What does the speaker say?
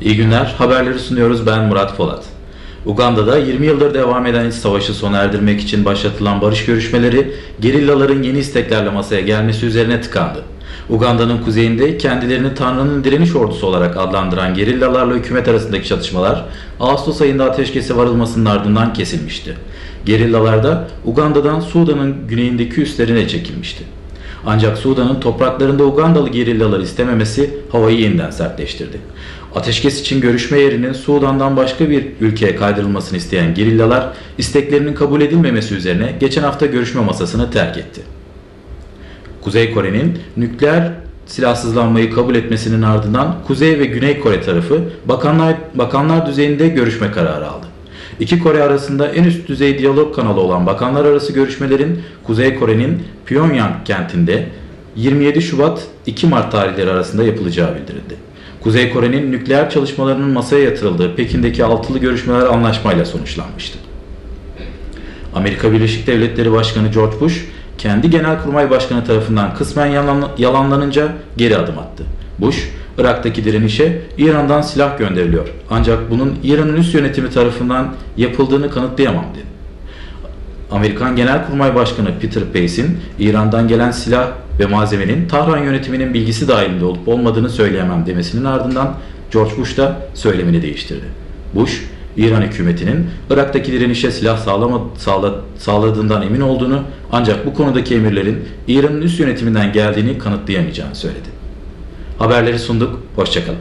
İyi günler. Haberleri sunuyoruz. Ben Murat Polat. Uganda'da 20 yıldır devam eden iç savaşı sona erdirmek için başlatılan barış görüşmeleri gerillaların yeni isteklerle masaya gelmesi üzerine tıkandı. Uganda'nın kuzeyinde kendilerini Tanrı'nın direniş ordusu olarak adlandıran gerillalarla hükümet arasındaki çatışmalar Ağustos ayında ateşkese varılmasının ardından kesilmişti. Gerillalar da Uganda'dan Sudan'ın güneyindeki üslerine çekilmişti. Ancak Sudan'ın topraklarında Ugandalı gerillaları istememesi havayı yeniden sertleştirdi. Ateşkes için görüşme yerinin Sudan'dan başka bir ülkeye kaydırılmasını isteyen gerillalar isteklerinin kabul edilmemesi üzerine geçen hafta görüşme masasını terk etti. Kuzey Kore'nin nükleer silahsızlanmayı kabul etmesinin ardından Kuzey ve Güney Kore tarafı bakanlar, bakanlar düzeyinde görüşme kararı aldı. İki Kore arasında en üst düzey diyalog kanalı olan bakanlar arası görüşmelerin Kuzey Kore'nin Pyongyang kentinde 27 Şubat 2 Mart tarihleri arasında yapılacağı bildirildi. Kuzey Kore'nin nükleer çalışmalarının masaya yatırıldığı Pekin'deki altılı görüşmeler anlaşmayla sonuçlanmıştı. Amerika Birleşik Devletleri Başkanı George Bush, kendi Genelkurmay Başkanı tarafından kısmen yalan, yalanlanınca geri adım attı. Bush, Irak'taki direnişe İran'dan silah gönderiliyor. Ancak bunun İran'ın üst yönetimi tarafından yapıldığını kanıtlayamam dedi. Amerikan Genelkurmay Başkanı Peter Pace'in İran'dan gelen silah ve malzemenin Tahran yönetiminin bilgisi dahilinde olup olmadığını söyleyemem demesinin ardından George Bush da söylemini değiştirdi. Bush, İran hükümetinin Irak'taki direnişe silah sağlama, sağla, sağladığından emin olduğunu ancak bu konudaki emirlerin İran'ın üst yönetiminden geldiğini kanıtlayamayacağını söyledi. Haberleri sunduk. Hoşçakalın.